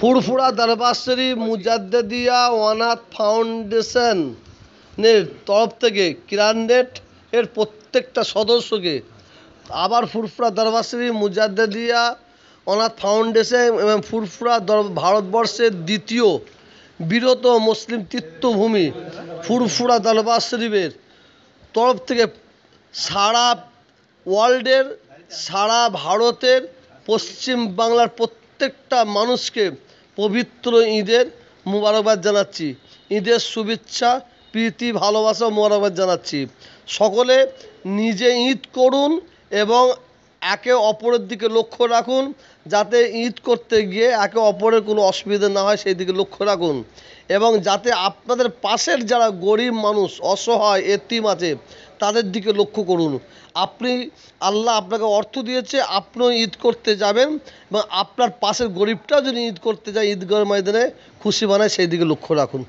ফুরফুরা দরবার শরীফ মুজাদ্দিদিয়া ওয়ানাথ ফাউন্ডেশনের তরফ থেকে কিরাননেট এর প্রত্যেকটা সদস্যকে আবার ফুরফুরা দরবার শরীফ মুজাদ্দিদিয়া অনাথ ফাউন্ডেশন এবং ফুরফুরা ভারতবর্ষের দ্বিতীয় বিরত মুসলিম তীর্থভূমি ফুরফুরা দরবার শরীফের তরফ থেকে সারা ওয়ার্ল্ডের, সারা ভারতের পশ্চিম বাংলার প্রত্যেকটা মানুষকে পবিত্র ঈদের মুবারকবাদ জানাচ্ছি। ঈদের শুভেচ্ছা, প্রীতি, ভালোবাসা মোবারকবাদ জানাচ্ছি। সকলে নিজে ঈদ করুন এবং একে অপরের দিকে লক্ষ্য রাখুন যাতে ঈদ করতে গিয়ে একে অপরের কোনো অসুবিধা না হয় সেই দিকে লক্ষ্য রাখুন। এবং যাতে আপনাদের পাশের যারা গরিব মানুষ, অসহায়, এতিম আছে তাদের দিকে লক্ষ্য করুন। আপনি, আল্লাহ আপনাকে অর্থ দিয়েছে, আপনিও ঈদ করতে যাবেন এবং আপনার পাশের গরিবটাও যদি ঈদ করতে যায় ঈদগাহ ময়দানে, খুশি বানায় সেই দিকে লক্ষ্য রাখুন।